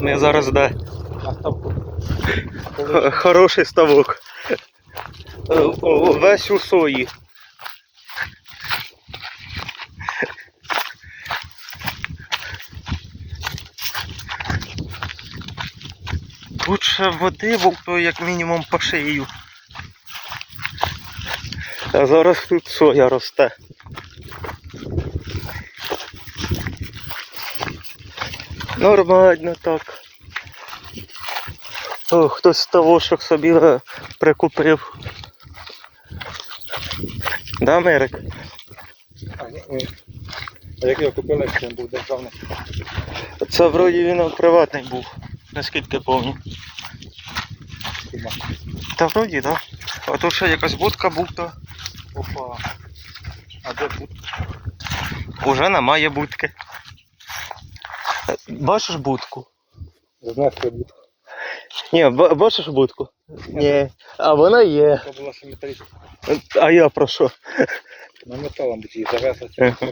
Ми зараз де. Хороший ставок. Е, Весь у сої. Тут ще води, бо то як мінімум по шию. А зараз тут соя росте. Нормально так. О, хтось з тавошок собі е, прикупив. Да, Мерик? А, ні, ні. А як його купили, якщо він був державний? Це вроді він приватний був, наскільки. Хіба? Та вроді, так. Да. А тут ще якась будка будка. Опа. А де тут? Уже немає будки. Бачиш будку? Знати будку. Ні, бачиш будку? Ні. А вона є. Це була симетрична. А я про що? На металом будь її. Ага.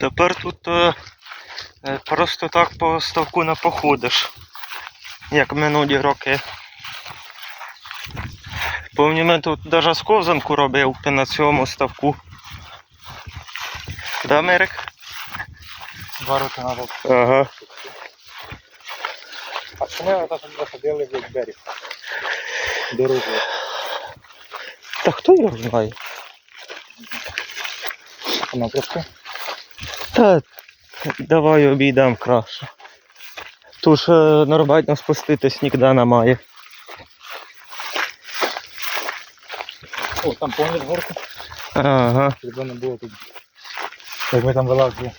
Тепер тут е, е, просто так по ставку не походиш, як минулі роки. Помню, ми тут навіть сковзанку робив на цьому ставку. Да, Мерик? Два роки назад. Ага. А чому так заходили в берег? Дорогу. Та хто його знає? Вона просто Та давай обійдемо краще. Тут ж е, нормально спуститись ніде немає. О, там повний горку. Ага. Якби не було тут. Як ми там вилазили.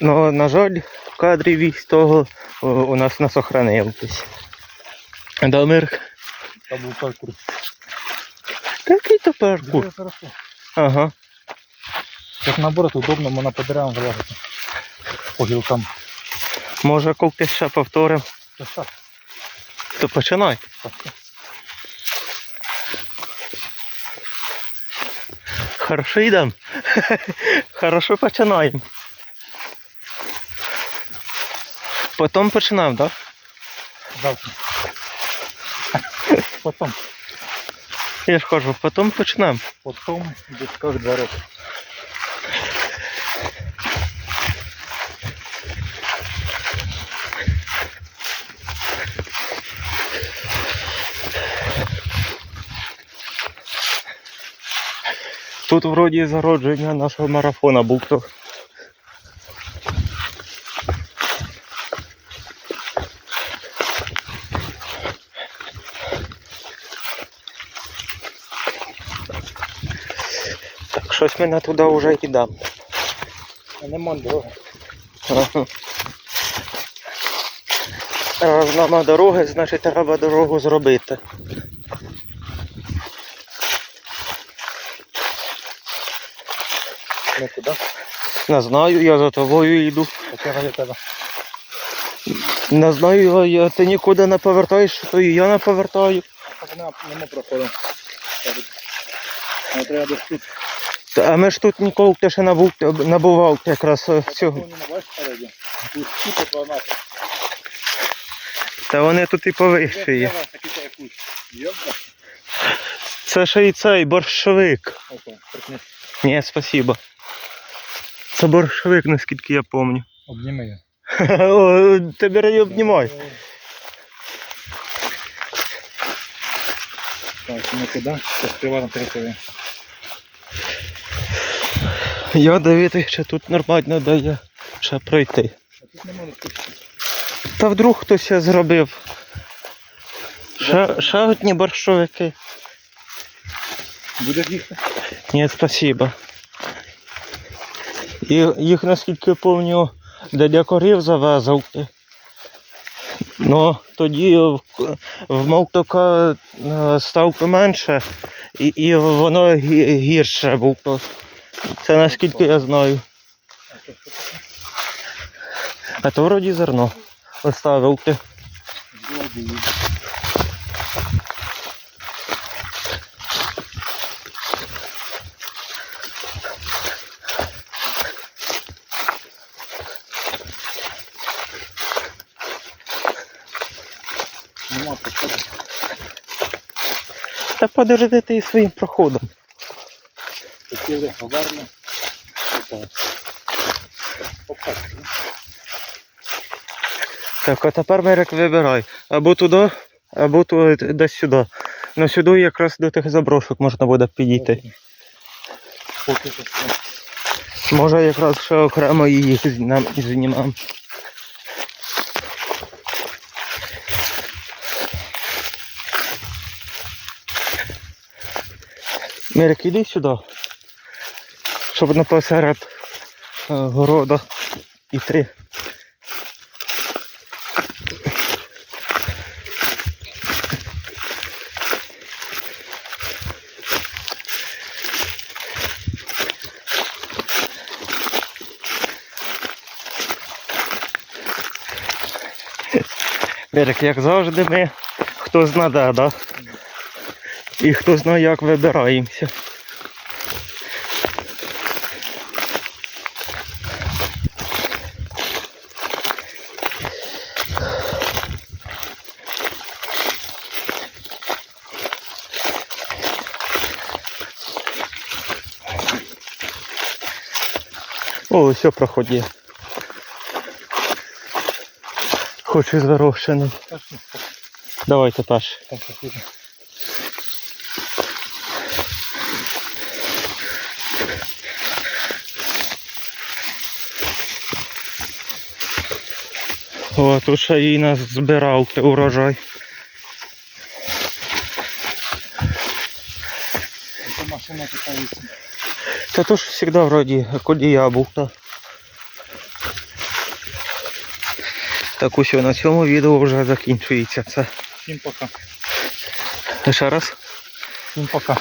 Ну, на жаль, в кадрі вісь того о, у нас не сохранилось. Дамир, Там був паркур. який то паркур? Дуже хорошо. Ага. Як наоборот, удобно, можна по деревам вилазити. По гілкам. Може, коли ще повторимо, то починай. так, Хорошо йдемо. Хорошо починаємо. Потім починаємо, так? Завтра. Потом. Я ж кажу, потім почнемо. Потом десь два роки. Тут вроді зародження нашого марафона був то. Так, щось ми не туди вже йдемо. А нема дороги. Раз нема дороги, значить треба дорогу зробити. Ну куди? Не знаю, я за тобою йду. Таке раді тебе. Не знаю, я, ти нікуди не повертаєш, то і я не повертаю. Нема, нема проходу. Не треба десь тут. Та, А ми ж тут ніколи ти ще набув, набував якраз е, цього. Такого не бачиш спереді? Тут купа 12. Та вони тут і повище є. Це ще і цей борщовик. Ні, спасибо. Це борщовик, наскільки я пам'ятаю. Обніми його. Ти бери обнімай. Так, ну куди? Це приватна територія. Я дивитися, чи тут нормально дає ще пройти. А тут не можна. Та вдруг хтось зробив. Ще, ще одні борщовики. Будеш їхати? Ні, спасибо. І, їх наскільки пам'ятаю, дядя корів завезав. Ну, тоді в, Малтока е, ставки менше, і, і воно гірше було. Це наскільки я знаю. А то вроді зерно оставив ти. Вроді є. Та подожди ти своїм проходом. Хотіли гарно. Так. А тепер Мерик вибирай. Або туди, або ту- десь сюди. Ну сюди якраз до тих заброшок можна буде підійти. Поки що. Може якраз ще окремо їх знімам і. Мерик, іди сюди. Щоб не посеред е, города іти. Мерик, як завжди ми, хто знаде, да? І хто знає, як вибираємося. О, все проходить. Хочу так, Давайте перше. Так, так, так. О, тут ще і нас збирав урожай. Машина китається. Це то ж завжди вроді, коли я був. то. Так ось на цьому відео вже закінчується це. Всім пока. Ще раз. Всім пока.